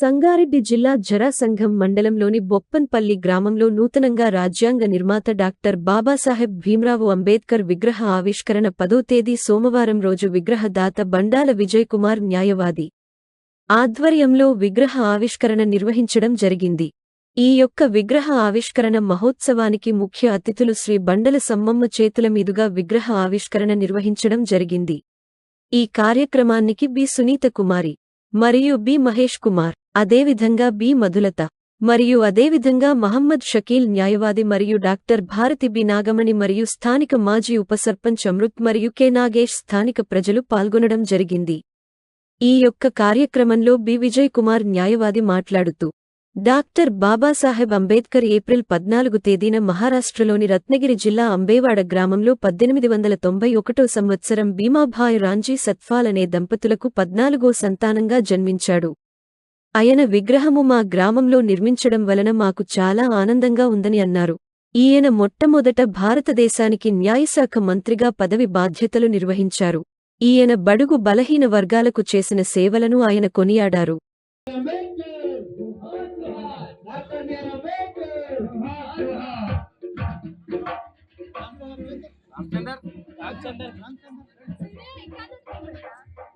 సంగారెడ్డి జిల్లా జరాసంఘం మండలంలోని బొప్పన్పల్లి గ్రామంలో నూతనంగా రాజ్యాంగ నిర్మాత డాక్టర్ బాబాసాహెబ్ భీమ్రావు అంబేద్కర్ విగ్రహ ఆవిష్కరణ పదో తేదీ సోమవారం రోజు విగ్రహదాత బండాల విజయ్ కుమార్ న్యాయవాది ఆధ్వర్యంలో విగ్రహ ఆవిష్కరణ నిర్వహించడం జరిగింది. ఈ యొక్క విగ్రహ ఆవిష్కరణ మహోత్సవానికి ముఖ్య అతిథులు శ్రీ బండల సమ్మమ్మ చేతుల మీదుగా విగ్రహ ఆవిష్కరణ నిర్వహించడం జరిగింది. ఈ కార్యక్రమానికి బి సునీత కుమారి మరియు బి మహేష్ కుమార్ అదేవిధంగా బి మధులత. మరియు అదేవిధంగా మహమ్మద్ షకీల్ న్యాయవాది మరియు డాక్టర్ భారతి బి నాగమణి మరియు స్థానిక మాజీ ఉపసర్పంచ్ అమృత్ మరియు కె నాగేష్ స్థానిక ప్రజలు పాల్గొనడం జరిగింది. ఈ యొక్క కార్యక్రమంలో బి విజయ్ కుమార్ న్యాయవాది మాట్లాడుతూ డాక్టర్ బాబాసాహెబ్ అంబేద్కర్ ఏప్రిల్ పద్నాలుగు తేదీన మహారాష్ట్రలోని రత్నగిరి జిల్లా అంబేవాడ గ్రామంలో పద్దెనిమిది వందల తొంభై ఒకటో సంవత్సరం భీమాభాయ్ రాంజీ సత్ఫాల్ అనే దంపతులకు పద్నాలుగో సంతానంగా జన్మించాడు. ఆయన విగ్రహము మా గ్రామంలో నిర్మించడం వలన మాకు చాలా ఆనందంగా ఉందని అన్నారు. ఈయన మొట్టమొదట భారతదేశానికి న్యాయశాఖ మంత్రిగా పదవి బాధ్యతలు నిర్వహించారు. ఈయన బడుగు బలహీన వర్గాలకు చేసిన సేవలను ఆయన కొనియాడారు. అంబేద్కర్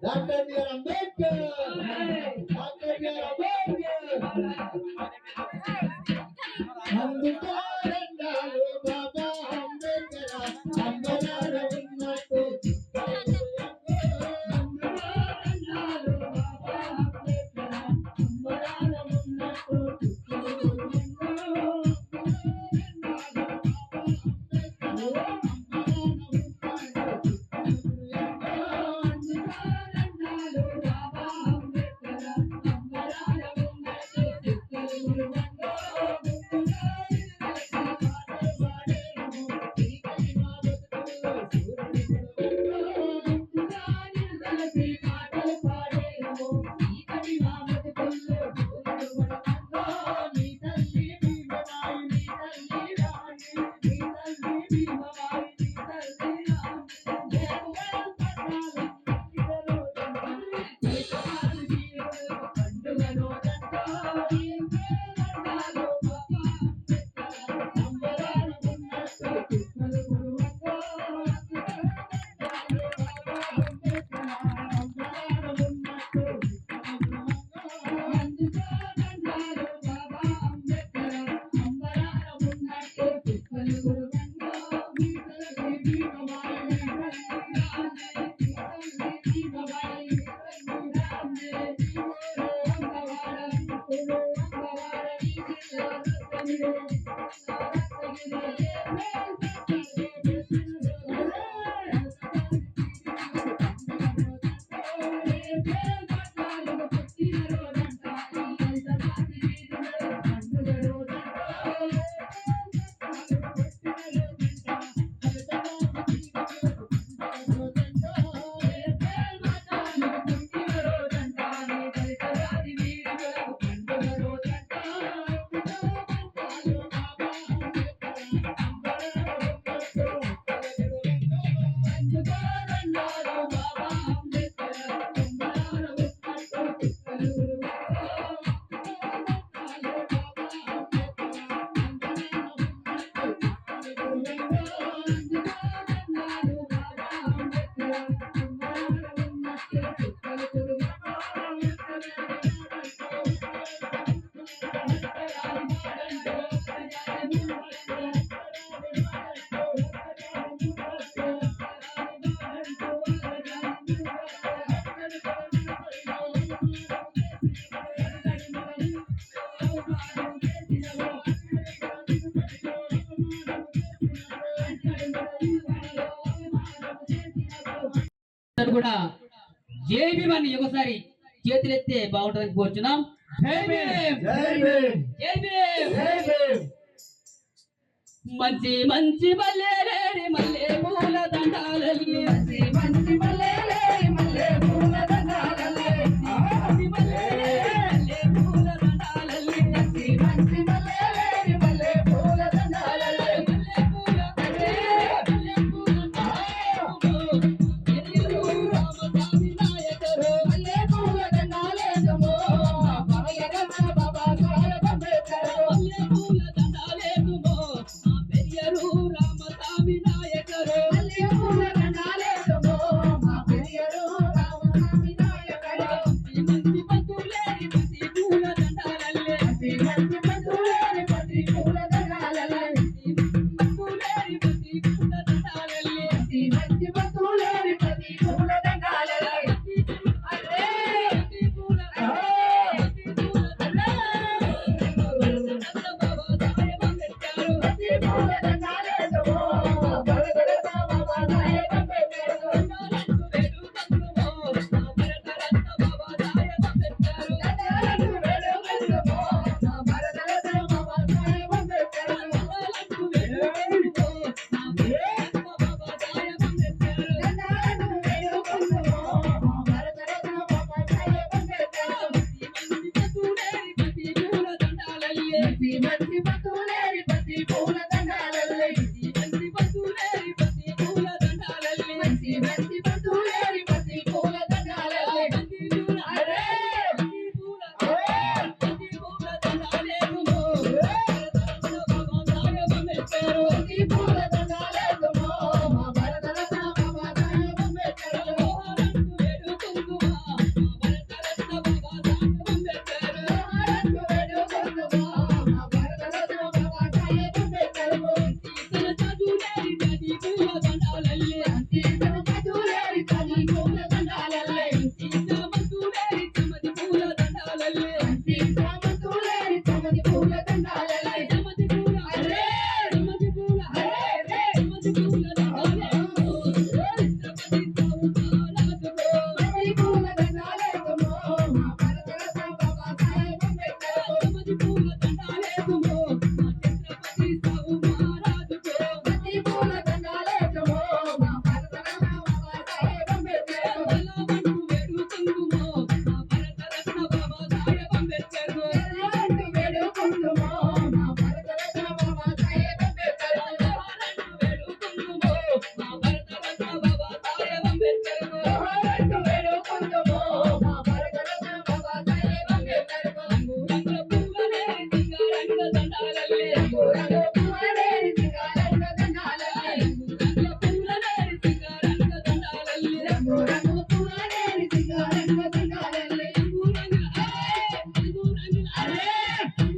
డాక్టర్ అంబేద్కర్ Remember అందరూ కూడా జై భీమ్ అని ఒకసారి చేతులెత్తే బాగుంటుందని కోరుచున్నాం. జై భీమ్ జై భీమ్ జై భీమ్ జై భీమ్ మంచి మంచి మల్లెలేని మల్లె పూల happy. अरे